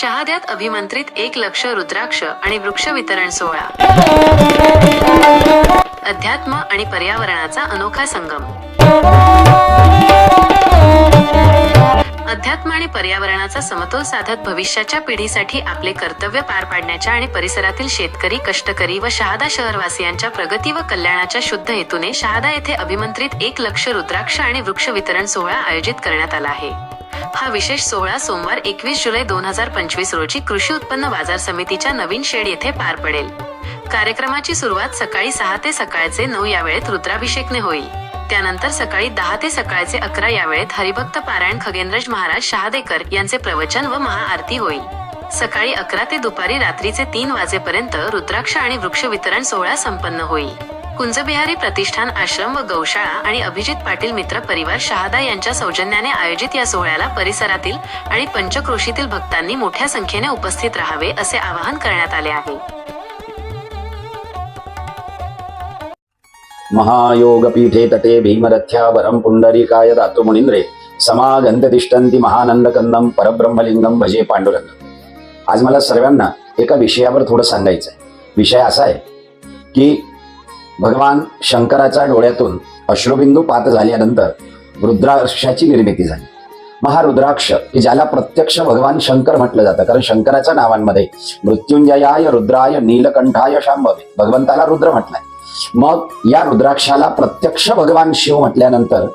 शहाद्यात अभिमंत्रित एक लक्ष रुद्राक्ष आणि वृक्ष वितरण सोहळा. अध्यात्म आणि पर्यावरणाचा अनोखा संगम. अध्यात्म आणि पर्यावरणाचा समतोल साधत भविष्याच्या पिढीसाठी आपले कर्तव्य पार पाडण्याच्या आणि परिसरातील शेतकरी कष्टकरी व शहादा शहरवासियांच्या प्रगती व कल्याणाच्या शुद्ध हेतूने शहादा येथे अभिमंत्रित एक लक्ष रुद्राक्ष आणि वृक्ष वितरण सोहळा आयोजित करण्यात आला आहे. हा विशेष सोहळा सोमवार एकवीस जुलै दोन हजार पंचवीस रोजी कृषी उत्पन्न बाजार समितीच्या नवीन शेड येथे पार पडेल. कार्यक्रमाची सुरुवात सकाळी सहा ते सकाळचे नऊ या वेळेत रुद्राभिषेकने होईल. त्यानंतर सकाळी दहा ते सकाळचे अकरा या वेळेत हरिभक्त पारायण खगेंद्रज महाराज शहादेकर यांचे प्रवचन व महाआरती होईल. सकाळी अकरा ते दुपारी रात्रीचे तीन वाजेपर्यंत रुद्राक्ष आणि वृक्ष वितरण सोहळा संपन्न होईल. कुंजबिहारी प्रतिष्ठान आश्रम व गौशाळा आणि अभिजित पाटील मित्र परिवार शहादा यांच्या सौजन्याने आयोजित या सोहळ्याला परिसरातील आणि पंचक्रोशीतील भक्तांनी मोठ्या संख्येने उपस्थित राहावे असे आवाहन करण्यात आले आहे. महायोगपीठे तटे भीमरथ्या वरं पुंडरीकाय धातुमुनिंद्रे समागंत महानंद महानंदकंदम परब्रह्मलिंगम भजे पांडुरंग. आज मला सर्वांना एका विषयावर थोडं सांगायचं आहे विषय असा आहे की भगवान शंकराच्या डोळ्यातून अश्रुबिंदू पात झाल्यानंतर रुद्राक्षाची निर्मिती झाली. महारुद्राक्ष की ज्याला प्रत्यक्ष भगवान शंकर म्हटलं जातं. कारण शंकराच्या नावांमध्ये मृत्युंजयाय रुद्राय नीलकंठाय शांभवे भगवंताला रुद्र म्हटलाय. मग या रुद्राक्षाला प्रत्यक्ष भगवान शिव म्हटल्यानंतर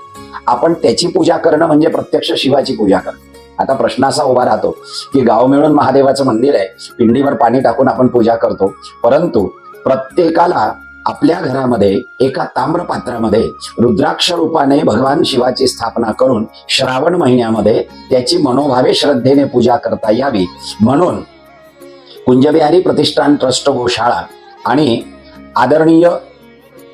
आपण त्याची पूजा करणं म्हणजे प्रत्यक्ष शिवाची पूजा करणं. आता प्रश्न असा उभा राहतो की गाव मिळून महादेवाचं मंदिर आहे पिंडीवर पाणी टाकून आपण पूजा करतो परंतु प्रत्येकाला आपल्या घरामध्ये एका ताम्रपात्रामध्ये रुद्राक्ष रूपाने भगवान शिवाची स्थापना करून श्रावण महिन्यामध्ये त्याची मनोभावे श्रद्धेने पूजा करता यावी. म्हणून कुंजबिहारी प्रतिष्ठान ट्रस्ट गोशाळा आणि आदरणीय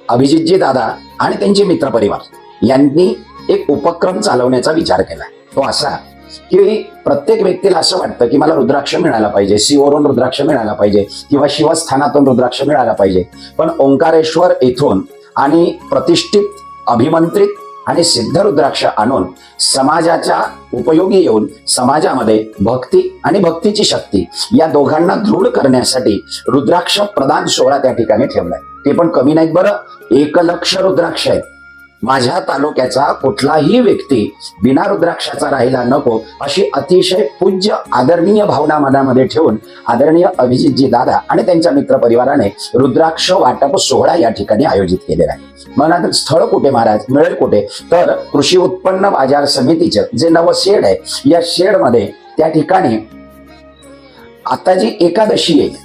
अभिजितजी दादा आणि त्यांचे मित्रपरिवार यांनी एक उपक्रम चालवण्याचा विचार केला. तो असा की प्रत्येक व्यक्तीला असं वाटतं की मला रुद्राक्ष मिळाला पाहिजे शिवरून रुद्राक्ष मिळाला पाहिजे किंवा शिवस्थानातून रुद्राक्ष मिळाला पाहिजे. पण ओंकारेश्वर येथून आणि प्रतिष्ठित अभिमंत्रित आणि सिद्ध रुद्राक्ष आणून समाजाच्या उपयोगी येऊन समाजामध्ये भक्ती आणि भक्तीची शक्ती या दोघांना दृढ करण्यासाठी रुद्राक्ष प्रदान सोहळा त्या ठिकाणी ठेवलाय. ते पण कमी नाहीत बरं. एक लक्ष रुद्राक्ष आहेत. माझ्या तालुक्याचा कुठलाही व्यक्ती बिना रुद्राक्षाचा राहिला नको अशी अतिशय पूज्य आदरणीय भावना मनामध्ये ठेवून आदरणीय अभिजितजी दादा आणि त्यांच्या मित्र परिवाराने रुद्राक्ष वाटप सोहळा या ठिकाणी आयोजित केलेला आहे. मग आता स्थळ कुठे महाराज? मिळेल कुठे? तर कृषी उत्पन्न बाजार समितीचं जे नवं शेड आहे या शेडमध्ये त्या ठिकाणी आता जी एकादशी येईल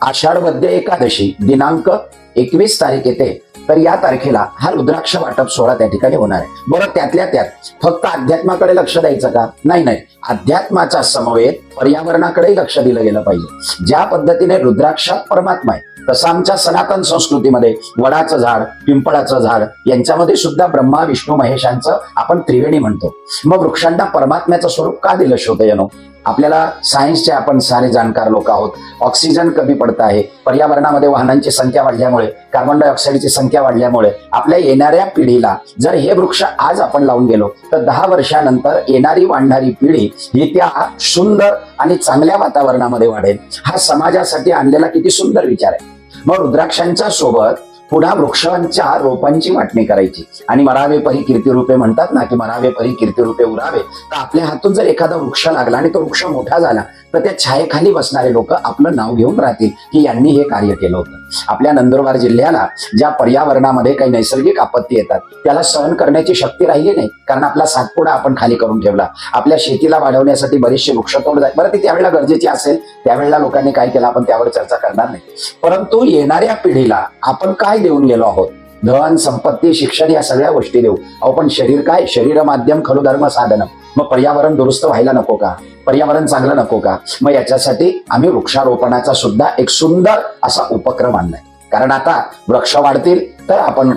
आषाढ मध्य एकादशी दिनांक एकवीस तारीख येते. तर या तारखेला हा रुद्राक्ष वाटप सोहळा त्या ठिकाणी होणार आहे. बरं त्यातल्या त्यात फक्त अध्यात्माकडे लक्ष द्यायचं का? नाही नाही. अध्यात्माचा समवेत पर्यावरणाकडे लक्ष दिलं गेलं पाहिजे. ज्या पद्धतीने रुद्राक्षात परमात्मा आहे तसं आमच्या सनातन संस्कृतीमध्ये वडाचं झाड पिंपळाचं झाड यांच्यामध्ये सुद्धा ब्रह्मा विष्णू महेशांचं आपण त्रिवेणी म्हणतो. मग वृक्षांना परमात्म्याचं स्वरूप का दिलं श्रोतयनो आपल्याला सायन्सचे आपण सारे जाणकार लोक आहोत. ऑक्सिजन कमी पडत आहे. पर्यावरणामध्ये वाहनांची संख्या वाढल्यामुळे कार्बन डायऑक्साईडची संख्या वाढल्यामुळे आपल्या येणाऱ्या पिढीला जर हे वृक्ष आज आपण लावून गेलो तर दहा वर्षानंतर येणारी वाढणारी पिढी ही त्या सुंदर आणि चांगल्या वातावरणामध्ये वाढेल. हा समाजासाठी आणलेला किती सुंदर विचार आहे. मग रुद्राक्षांच्या सोबत पुन्हा वृक्षांच्या रोपांची वाटणी करायची. आणि मरावे परी कीर्तिरूपे म्हणतात ना की मरावे परी कीर्तिरूपे उरावे. तर आपल्या हातून जर एखादा वृक्ष लागला आणि तो वृक्ष मोठा झाला तर त्या छायेखाली बसणारे लोक आपलं नाव घेऊन राहतील की यांनी हे कार्य केलं होतं. आपल्या नंदुरबार जिल्ह्याला ज्या पर्यावरणामध्ये काही नैसर्गिक आपत्ती येतात त्याला सहन करण्याची शक्ती राहिली नाही कारण आपला सातपुडा आपण खाली करून ठेवला. आपल्या शेतीला वाढवण्यासाठी बरेचसे वृक्षतोड झाले बरं ती त्यावेळेला गरजेची असेल त्यावेळेला लोकांनी काय केलं आपण त्यावर चर्चा करणार नाही. परंतु येणाऱ्या पिढीला आपण काय देऊन गेलो आहोत? धन संपत्ती शिक्षण या सगळ्या गोष्टी देऊ. अहो पण शरीर काय? शरीर माध्यम खरो धर्म साधन. मग पर्यावरण दुरुस्त व्हायला नको का? पर्यावरण चांगलं नको का? मग याच्यासाठी आम्ही वृक्षारोपणाचा सुद्धा एक सुंदर असा उपक्रम आणलाय. कारण आता वृक्ष वाढतील तर आपण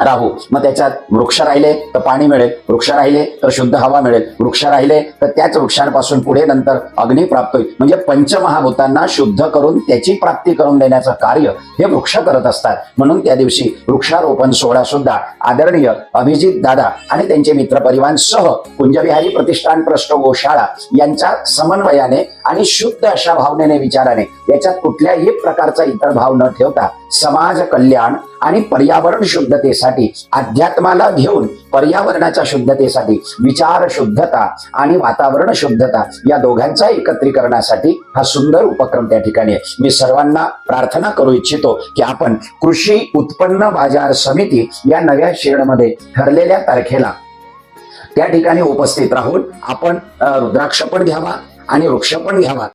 राहू. मग त्याच्यात वृक्ष राहिले तर पाणी मिळेल. वृक्ष राहिले तर शुद्ध हवा मिळेल. वृक्ष राहिले तर त्याच वृक्षांपासून पुढे नंतर अग्नी प्राप्त होईल. म्हणजे पंचमहाभूतांना शुद्ध करून त्याची प्राप्ती करून देण्याचं कार्य हे वृक्ष करत असतात. म्हणून त्या दिवशी वृक्षारोपण सोहळा सुद्धा आदरणीय अभिजित दादा आणि त्यांचे मित्रपरिवारांसह कुंजविहारी प्रतिष्ठान प्रश्न गोशाळा यांच्या समन्वयाने आणि शुद्ध अशा भावनेने विचाराने याच्यात कुठल्याही प्रकारचा इतर भाव न ठेवता समाज कल्याण आणि पर्यावरण शुद्धतेसाठी अध्यात्माला घेऊन पर्यावरणाच्या शुद्धतेसाठी विचार शुद्धता आणि वातावरण शुद्धता या दोघांचा एकत्रीकरणासाठी हा सुंदर उपक्रम त्या ठिकाणी आहे. मी सर्वांना प्रार्थना करू इच्छितो की आपण कृषी उत्पन्न बाजार समिती या नव्या शेडमध्ये ठरलेल्या तारखेला त्या ठिकाणी उपस्थित राहून आपण रुद्राक्ष पण घ्यावा आणि वृक्ष पण घ्यावा.